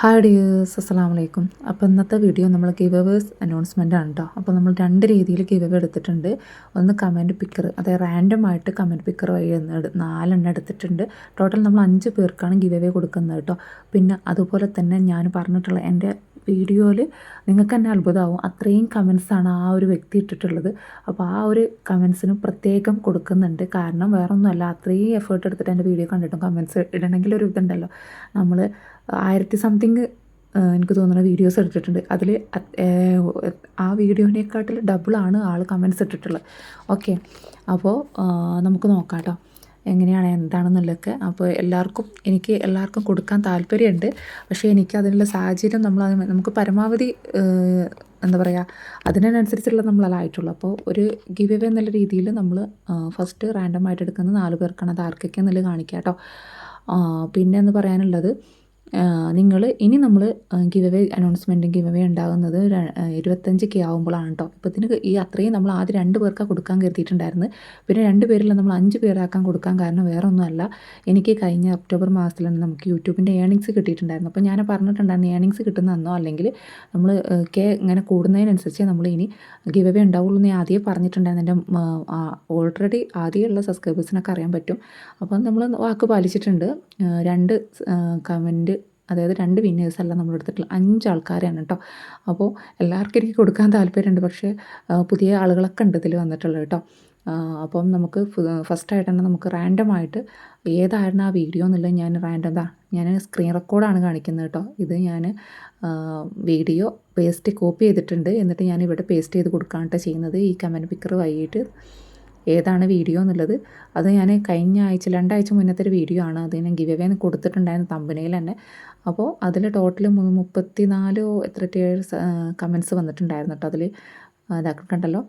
Hi dears അസ്സാം വലൈക്കും അപ്പോൾ ഇന്നത്തെ വീഡിയോ നമ്മൾ ഗിവ് അവേഴ്സ് അനൗൺസ്മെന്റ് ആണ് കേട്ടോ അപ്പോൾ നമ്മൾ രണ്ട് രീതിയിൽ ഗിവ് എടുത്തിട്ടുണ്ട്. ഒന്ന് കമന്റ് പിക്കർ അതായത് റാൻഡം ആയിട്ട് കമന്റ് പിക്കർ വഴി നാലെണ്ണം എടുത്തിട്ടുണ്ട്. ടോട്ടൽ നമ്മൾ അഞ്ച് പേർക്കാണ് ഗിവ് അവേ കൊടുക്കുന്നത് കേട്ടോ പിന്നെ അതുപോലെ തന്നെ ഞാൻ പറഞ്ഞിട്ടുള്ള എന്റെ വീഡിയോയിൽ നിങ്ങൾക്ക് തന്നെ അത്ഭുതമാവും. അത്രയും കമൻസാണ് ആ ഒരു വ്യക്തി ഇട്ടിട്ടുള്ളത്. അപ്പോൾ ആ ഒരു കമൻസിന് പ്രത്യേകം കൊടുക്കുന്നുണ്ട്. കാരണം വേറൊന്നുമല്ല അത്രയും എഫേർട്ട് എടുത്തിട്ട് എന്റെ വീഡിയോ കണ്ടിട്ടും കമൻസ് ഇടണമെങ്കിൽ ഒരു ഇതുണ്ടല്ലോ. നമ്മൾ ആയിരത്തി സംതിങ് എനിക്ക് തോന്നുന്ന വീഡിയോസ് എടുത്തിട്ടുണ്ട്. അതിൽ ആ വീഡിയോനെക്കാട്ടിൽ ഡബിളാണ് ആൾ കമൻസ് ഇട്ടിട്ടുള്ളത്. ഓക്കെ അപ്പോൾ നമുക്ക് നോക്കാം കേട്ടോ. എങ്ങനെയാണ് എന്താണെന്നുള്ളതൊക്കെ അപ്പോൾ എല്ലാവർക്കും എനിക്ക് എല്ലാവർക്കും കൊടുക്കാൻ താല്പര്യമുണ്ട്. പക്ഷേ എനിക്ക് അതിനുള്ള സാഹചര്യം നമ്മൾ നമുക്ക് പരമാവധി എന്താ പറയുക അതിനനുസരിച്ചുള്ള നമ്മളല്ലായിട്ടുള്ളൂ അപ്പോൾ ഒരു ഗിവ് എവേ എന്നുള്ള രീതിയിൽ നമ്മൾ ഫസ്റ്റ് റാൻഡം ആയിട്ട് എടുക്കുന്ന നാല് പേർക്കാണ് അത് ആർക്കൊക്കെ എന്നുള്ളത് കാണിക്കാം കേട്ടോ പിന്നെ എന്ന് പറയാനുള്ളത് നിങ്ങൾ ഇനി നമ്മൾ ഗിവ് അവേ അനൗൺസ്മെന്റും ഗിവ് അവേ ഉണ്ടാകുന്നത് ഇരുപത്തഞ്ച് കെ ആകുമ്പോഴാണ് കേട്ടോ ഇതിന് ഈ അത്രയും നമ്മൾ ആദ്യം രണ്ട് പേർക്കാണ് കൊടുക്കാൻ കരുതിയിട്ടുണ്ടായിരുന്നു. പിന്നെ രണ്ട് പേരിൽ നമ്മൾ അഞ്ച് പേരാക്കാൻ കൊടുക്കാൻ കാരണം വേറെ ഒന്നുമല്ല എനിക്ക് കഴിഞ്ഞ ഒക്ടോബർ മാസത്തിലാണ് നമുക്ക് യൂട്യൂബിന്റെ ഏണിങ്സ് കിട്ടിയിട്ടുണ്ടായിരുന്നു. അപ്പോൾ ഞാൻ പറഞ്ഞിട്ടുണ്ടായിരുന്നു ഏണിങ്സ് കിട്ടുന്ന അന്നോ അല്ലെങ്കിൽ നമ്മൾ കെ ഇങ്ങനെ കൂടുന്നതിനനുസരിച്ച് നമ്മൾ ഇനി ഗിവ് ഉണ്ടാവുള്ളൂ എന്ന് ആദ്യം പറഞ്ഞിട്ടുണ്ടായിരുന്നു. എന്റെ ഓൾറെഡി ആദ്യമുള്ള സബ്സ്ക്രൈബേഴ്സിനൊക്കെ അറിയാൻ പറ്റും. അപ്പം നമ്മൾ വാക്ക് പാലിച്ചിട്ടുണ്ട്. രണ്ട് കമന്റ് അതായത് രണ്ട് വിന്നേഴ്സല്ല നമ്മൾ എടുത്തിട്ടുള്ള അഞ്ച് ആൾക്കാരാണ് കേട്ടോ അപ്പോൾ എല്ലാവർക്കും എനിക്ക് കൊടുക്കാൻ താല്പര്യമുണ്ട് പക്ഷേ പുതിയ ആളുകളൊക്കെ ഉണ്ട് ഇതിൽ വന്നിട്ടുള്ളത് കേട്ടോ അപ്പം നമുക്ക് ഫസ്റ്റായിട്ട് തന്നെ നമുക്ക് റാൻഡമായിട്ട് ഏതായിരുന്നു ആ വീഡിയോ എന്നുള്ളത് ഞാൻ റാൻഡം ഞാൻ സ്ക്രീൻ റെക്കോർഡാണ് കാണിക്കുന്നത് കേട്ടോ ഇത് ഞാൻ വീഡിയോ പേസ്റ്റ് കോപ്പി ചെയ്തിട്ടുണ്ട്. എന്നിട്ട് ഞാൻ ഇവിടെ പേസ്റ്റ് ചെയ്ത് കൊടുക്കാനായിട്ട് ചെയ്യുന്നത്. ഈ കമന്റ് പിക്കർ വൈകിട്ട് ഏതാണ് വീഡിയോ എന്നുള്ളത്. അത് ഞാൻ കഴിഞ്ഞ ആഴ്ച രണ്ടാഴ്ച മുന്നത്തെ ഒരു വീഡിയോ ആണ്. അത് ഞാൻ ഗിവ് അവേ കൊടുത്തിട്ടുണ്ടായിരുന്നു തമ്പനയിൽ തന്നെ. അപ്പോൾ അതിൽ ടോട്ടൽ മുപ്പത്തി നാലോ എത്ര കമൻസ് വന്നിട്ടുണ്ടായിരുന്നു കേട്ടോ അതിൽ ഇതാക്കി കണ്ടല്ലോ.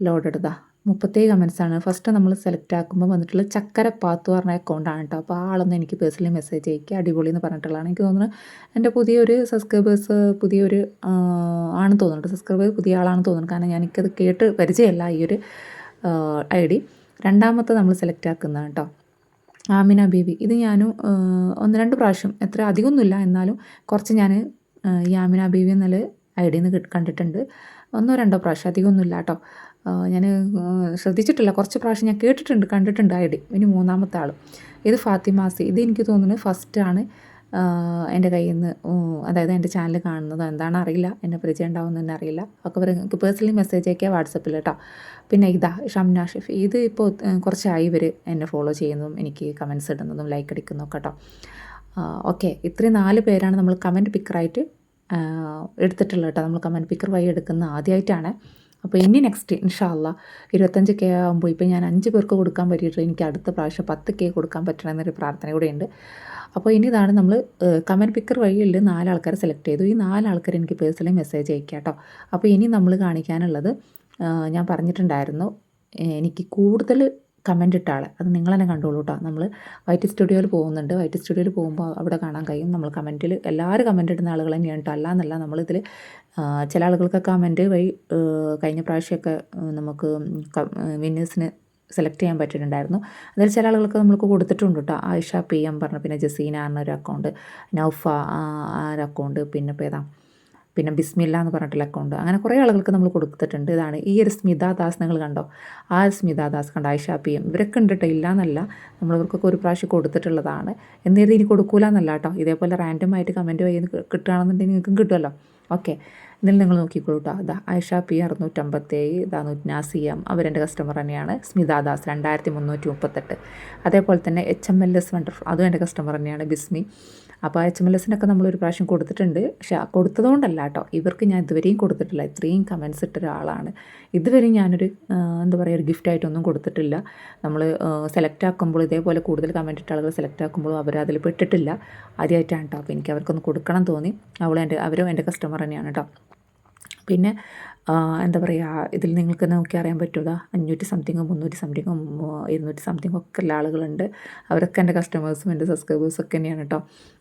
ലോഡ് എടുത്താ മുപ്പത്തേഴ് കമൻസാണ് ഫസ്റ്റ് നമ്മൾ സെലക്ട് ആക്കുമ്പോൾ വന്നിട്ടുള്ള ചക്കര പാത്തു പറഞ്ഞ അക്കൗണ്ടാണ് കേട്ടോ അപ്പോൾ ആളൊന്നും എനിക്ക് പേഴ്സണലി മെസ്സേജ് അയക്കുക അടിപൊളി എന്ന് പറഞ്ഞിട്ടുള്ളതാണ്. എനിക്ക് തോന്നുന്നത് എന്റെ പുതിയൊരു സബ്സ്ക്രൈബേഴ്സ് പുതിയൊരു ആണെന്ന് തോന്നുന്നുണ്ട് സബ്സ്ക്രൈബേഴ്സ് പുതിയ ആളാണെന്ന് തോന്നുന്നു. കാരണം എനിക്കത് കേട്ട് പരിചയമല്ല ഈ ഒരു ഐ ഡി. രണ്ടാമത്തെ നമ്മൾ സെലക്ട് ആക്കുന്നത് കേട്ടോ ആമിന ബേബി ഇത് ഞാൻ ഒന്ന് രണ്ട് പ്രാവശ്യം എത്ര അധികമൊന്നുമില്ല എന്നാലും കുറച്ച് ഞാൻ ഈ ആമിന ബേബി എന്നുള്ള ഐ ഡിയിൽ നിന്ന് കണ്ടിട്ടുണ്ട്. ഒന്നോ രണ്ടോ പ്രാവശ്യം അധികമൊന്നുമില്ല കേട്ടോ ഞാൻ ശ്രദ്ധിച്ചിട്ടില്ല. കുറച്ച് പ്രാവശ്യം ഞാൻ കേട്ടിട്ടുണ്ട് കണ്ടിട്ടുണ്ട് ഐ ഡി. ഇനി മൂന്നാമത്തെ ആൾ ഇത് ഫാത്തിമാസി ഇത് എനിക്ക് തോന്നുന്നു ഫസ്റ്റാണ് എന്റെ കയ്യിൽ നിന്ന് അതായത് എന്റെ ചാനൽ കാണുന്നത് എന്താണ് അറിയില്ല. എന്നെ പരിചയം ഉണ്ടാവുമെന്ന് അറിയില്ല. ഒക്കെ എനിക്ക് പേഴ്സണലി മെസ്സേജ് അയക്കുക വാട്സപ്പിൽ കേട്ടോ പിന്നെ ഇതാ ഷംന ഷെഫ് ഇത് ഇപ്പോൾ കുറച്ചായി ഇവർ എന്നെ ഫോളോ ചെയ്യുന്നതും എനിക്ക് കമൻസ് ഇടുന്നതും ലൈക്ക് അടിക്കുന്നതും കേട്ടോ ഓക്കെ ഇത്രയും നാല് പേരാണ് നമ്മൾ കമന്റ് പിക്കറായിട്ട് എടുത്തിട്ടുള്ളത് കേട്ടോ നമ്മൾ കമന്റ് പിക്കർ വഴി എടുക്കുന്ന ആദ്യമായിട്ടാണ് അപ്പോൾ ഇനി നെക്സ്റ്റ് ഇൻഷാല്ല ഇരുപത്തഞ്ച് കെ ആകുമ്പോൾ ഇപ്പോൾ ഞാൻ അഞ്ച് പേർക്ക് കൊടുക്കാൻ പറ്റിയിട്ട് എനിക്ക് അടുത്ത പ്രാവശ്യം പത്ത് കെ കൊടുക്കാൻ പറ്റണമെന്നൊരു പ്രാർത്ഥന കൂടെ ഉണ്ട്. അപ്പോൾ ഇനി ഇതാണ് നമ്മൾ കമന്റ് പിക്കർ വഴിയിൽ നാലാൾക്കാരെ സെലക്ട് ചെയ്തു. ഈ നാലാൾക്കാർ എനിക്ക് പേഴ്സണലി മെസ്സേജ് അയക്കാം കേട്ടോ അപ്പോൾ ഇനി നമ്മൾ കാണിക്കാനുള്ളത് ഞാൻ പറഞ്ഞിട്ടുണ്ടായിരുന്നു എനിക്ക് കൂടുതൽ കമന്റ് ഇട്ട ആളെ. അത് നിങ്ങൾ തന്നെ കണ്ടോളൂ കേട്ടോ നമ്മൾ വൈറ്റ് സ്റ്റുഡിയോയിൽ പോകുന്നുണ്ട്. വൈറ്റ് സ്റ്റുഡിയോയിൽ പോകുമ്പോൾ അവിടെ കാണാൻ കഴിയും. നമ്മൾ കമന്റിൽ എല്ലാവരും കമന്റ് ഇടുന്ന ആളുകൾ തന്നെയാണ് കേട്ടോ അല്ല എന്നല്ല നമ്മളിതിൽ ചില ആളുകൾക്ക് കമന്റ് വഴി കഴിഞ്ഞ പ്രാവശ്യമൊക്കെ നമുക്ക് വിന്നേഴ്സിന് സെലക്ട് ചെയ്യാൻ പറ്റിയിട്ടുണ്ടായിരുന്നു. അതിൽ ചില ആളുകൾക്ക് നമ്മൾക്ക് കൊടുത്തിട്ടുണ്ട് കേട്ടോ ആയിഷ പി എം പറഞ്ഞ പിന്നെ ജസീന എന്നൊരു അക്കൗണ്ട് നൗഫ ആ ഒരു അക്കൗണ്ട് പിന്നെ ഇപ്പോൾ ഏതാ പിന്നെ ബിസ്മില്ല എന്ന് പറഞ്ഞിട്ടുള്ള അക്കൗണ്ട് അങ്ങനെ കുറേ ആളുകൾക്ക് നമ്മൾ കൊടുത്തിട്ടുണ്ട്. ഇതാണ് ഈ ഒരു സ്മിത ദാസ് നിങ്ങൾ കണ്ടോ? ആ സ്മിത ദാസ് കണ്ടോ? ഐഷാ പി എം ഇവരൊക്കെ ഉണ്ട് ഇല്ല എന്നല്ല ഒരു പ്രാവശ്യം കൊടുത്തിട്ടുള്ളതാണ്. എന്നിരുന്ന് ഇനി കൊടുക്കൂല എന്നല്ല കേട്ടോ ഇതേപോലെ റാൻഡം ആയിട്ട് കമന്റ് വഴി കിട്ടുകയാണെന്നുണ്ടെങ്കിൽ നിങ്ങൾക്കും കിട്ടുമല്ലോ ഓക്കെ ഇതിൽ നിങ്ങൾ നോക്കിക്കോളൂ കേട്ടോ അതാ ആയിഷ പി അറുന്നൂറ്റമ്പത്തേഴ് ഇതാ നാസിയം അവരെന്റെ കസ്റ്റമർ തന്നെയാണ്. സ്മിത ദാസ് രണ്ടായിരത്തി മുന്നൂറ്റി മുപ്പത്തെട്ട്. അതേപോലെ തന്നെ H M L S wonderful അതും എന്റെ കസ്റ്റമർ തന്നെയാണ് ബിസ്മി. അപ്പോൾ എച്ച് എം എൽ എസിനൊക്കെ നമ്മളൊരു പ്രാവശ്യം കൊടുത്തിട്ടുണ്ട്. പക്ഷേ കൊടുത്തതുകൊണ്ടല്ല കേട്ടോ ഇവർക്ക് ഞാൻ ഇതുവരെയും കൊടുത്തിട്ടില്ല. ഇത്രയും കമൻസ് ഇട്ട ഒരാളാണ്. ഇതുവരെയും ഞാനൊരു എന്താ പറയുക ഒരു ഗിഫ്റ്റായിട്ടൊന്നും കൊടുത്തിട്ടില്ല. നമ്മൾ സെലക്ട് ആക്കുമ്പോൾ ഇതേപോലെ കൂടുതൽ കമന്റ് ഇട്ട ആളുകൾ സെലക്ട് ആക്കുമ്പോൾ അവർ അതിൽ പെട്ടിട്ടില്ല. ആദ്യമായിട്ടാണ് കേട്ടോ അപ്പോൾ എനിക്ക് അവർക്കൊന്ന് കൊടുക്കണം തോന്നി. അവളും എന്റെ അവരും എന്റെ കസ്റ്റമർ തന്നെയാണ് കേട്ടോ പിന്നെ എന്താ പറയുക ഇതിൽ നിങ്ങൾക്ക് നോക്കി അറിയാൻ പറ്റുമോ അഞ്ഞൂറ്റി സംതിങ്ങും മുന്നൂറ്റി സംതിങ്ങും ഇരുന്നൂറ്റി സംതിങ്ങും ഒക്കെ ഉള്ള ആളുകളുണ്ട്. അവരൊക്കെ എന്റെ കസ്റ്റമേഴ്സും എന്റെ സബ്സ്ക്രൈബേഴ്സും ഒക്കെ തന്നെയാണ് കേട്ടോ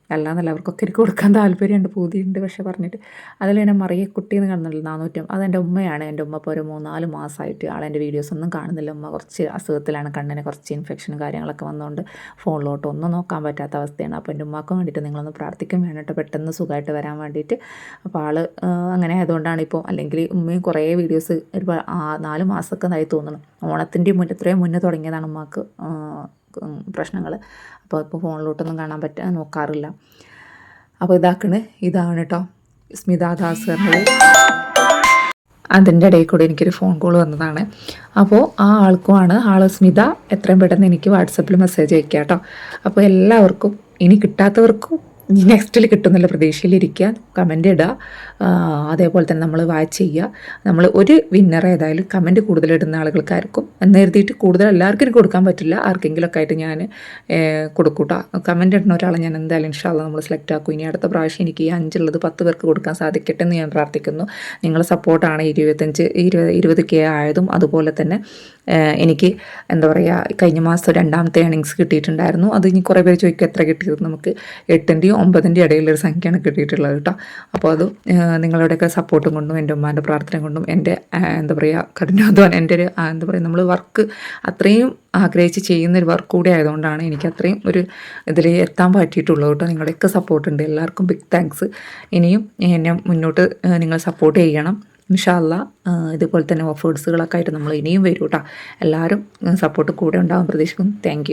അല്ലാന്നല്ല അവർക്കൊക്കെ എനിക്ക് കൊടുക്കാൻ താല്പര്യമുണ്ട് പൂതിയുണ്ട് പക്ഷെ പറഞ്ഞിട്ട്. അതിൽ എന്നെ മറിയ കുട്ടി എന്ന് കാണുന്നുണ്ട് നാനൂറ്റം. അത് അതെന്റെ ഉമ്മയാണ്. എന്റെ ഉമ്മ ഇപ്പോൾ ഒരു മൂന്നാൽ മാസമായിട്ട് ആളെന്റെ വീഡിയോസ് ഒന്നും കാണുന്നില്ല. ഉമ്മ കുറച്ച് അസുഖത്തിലാണ് കണ്ണിന് കുറച്ച് ഇൻഫെക്ഷനും കാര്യങ്ങളൊക്കെ വന്നുകൊണ്ട് ഫോണിലോട്ട് ഒന്നും നോക്കാൻ പറ്റാത്ത അവസ്ഥയാണ്. അപ്പോൾ എന്റെ ഉമ്മക്ക് വേണ്ടിയിട്ട് നിങ്ങളൊന്ന് പ്രാർത്ഥിക്കും വേണ്ടിട്ട് പെട്ടെന്ന് സുഖമായിട്ട് വരാൻ വേണ്ടിയിട്ട്. അപ്പോൾ ആൾ അങ്ങനെ ആയതുകൊണ്ടാണ് ഇപ്പോൾ അല്ലെങ്കിൽ ഉമ്മയും കുറേ വീഡിയോസ് ഒരു നാല് മാസമൊക്കെ ആയി തോന്നുന്നു. ഓണത്തിന്റെ മുന്നേ ഇത്രയും മുന്നേ തുടങ്ങിയതാണ് ഉമ്മാക്ക് പ്രശ്നങ്ങൾ അപ്പോൾ ഇപ്പോൾ ഫോണിലോട്ടൊന്നും കാണാൻ പറ്റാ നോക്കാറില്ല. അപ്പോൾ ഇതാക്കണ്. ഇതാണ് കേട്ടോ സ്മിത ദാസ് പറഞ്ഞത്. അതിന്റെ ഇടയിൽ കൂടെ എനിക്കൊരു ഫോൺ കോൾ വന്നതാണ്. അപ്പോൾ ആ ആൾക്കുമാണ് ആൾ സ്മിത എത്രയും പെട്ടെന്ന് എനിക്ക് വാട്സപ്പിൽ മെസ്സേജ് അയക്കുക കേട്ടോ അപ്പോൾ എല്ലാവർക്കും ഇനി കിട്ടാത്തവർക്കും ഇനി നെക്സ്റ്റിൽ കിട്ടുന്നുള്ള പ്രതീക്ഷയിലിരിക്കുക കമന്റ് ഇടുക. അതേപോലെ തന്നെ നമ്മൾ വാച്ച് ചെയ്യുക. നമ്മൾ ഒരു വിന്നർ ഏതായാലും കമന്റ് കൂടുതലിടുന്ന ആളുകൾക്കായിരിക്കും എന്ന് എഴുതിയിട്ട് കൂടുതൽ എല്ലാവർക്കും കൊടുക്കാൻ പറ്റില്ല. ആർക്കെങ്കിലുമൊക്കെ ആയിട്ട് ഞാൻ കൊടുക്കൂട്ടോ. കമന്റ് ഇടുന്ന ഒരാളെ ഞാൻ എന്തായാലും ഇൻഷാല്ല നമ്മൾ സെലക്ട് ആക്കും. ഇനി അടുത്ത പ്രാവശ്യം എനിക്ക് ഈ അഞ്ചുള്ളത് പത്ത് പേർക്ക് കൊടുക്കാൻ സാധിക്കട്ടെ എന്ന് ഞാൻ പ്രാർത്ഥിക്കുന്നു. നിങ്ങളുടെ സപ്പോർട്ടാണ് ഇരുപത്തഞ്ച് ഇരുപത് ഇരുപത് കെ ആയതും അതുപോലെ തന്നെ എനിക്ക് എന്താ പറയുക കഴിഞ്ഞ മാസം രണ്ടാമത്തെ ഏണിങ്സ് കിട്ടിയിട്ടുണ്ടായിരുന്നു. അത് ഇനി കുറേ പേര് ചോദിക്കും എത്ര കിട്ടിയത് നമുക്ക്. എട്ടിന്റെയും ഒമ്പതിന്റെയും ഇടയിലൊരു സംഖ്യയാണ് കിട്ടിയിട്ടുള്ളത് കേട്ടോ. അപ്പോൾ അത് നിങ്ങളുടെയൊക്കെ സപ്പോർട്ടും കൊണ്ടും എന്റെ ഉമ്മാന്റെ പ്രാർത്ഥന കൊണ്ടും എന്റെ എന്താ പറയുക കഠിനാധ്വാനം എന്റെ ഒരു എന്താ പറയുക നമ്മൾ വർക്ക് അത്രയും ആഗ്രഹിച്ച് ചെയ്യുന്ന ഒരു വർക്ക് കൂടി ആയതുകൊണ്ടാണ് എനിക്ക് അത്രയും ഒരു ഇതിൽ എത്താൻ പറ്റിയിട്ടുള്ളത് കേട്ടോ. നിങ്ങളുടെയൊക്കെ സപ്പോർട്ട് ഉണ്ട്. എല്ലാവർക്കും ബിഗ് താങ്ക്സ് ഇനിയും എന്നെ മുന്നോട്ട് നിങ്ങൾ സപ്പോർട്ട് ചെയ്യണം. ഇൻഷാല്ല ഇതുപോലെ തന്നെ ഓഫേഴ്സുകളൊക്കെ ആയിട്ട് നമ്മൾ ഇനിയും വരും കേട്ടോ. എല്ലാവരും സപ്പോർട്ട് കൂടെ ഉണ്ടാകും പ്രതീക്ഷിക്കുന്നു. താങ്ക്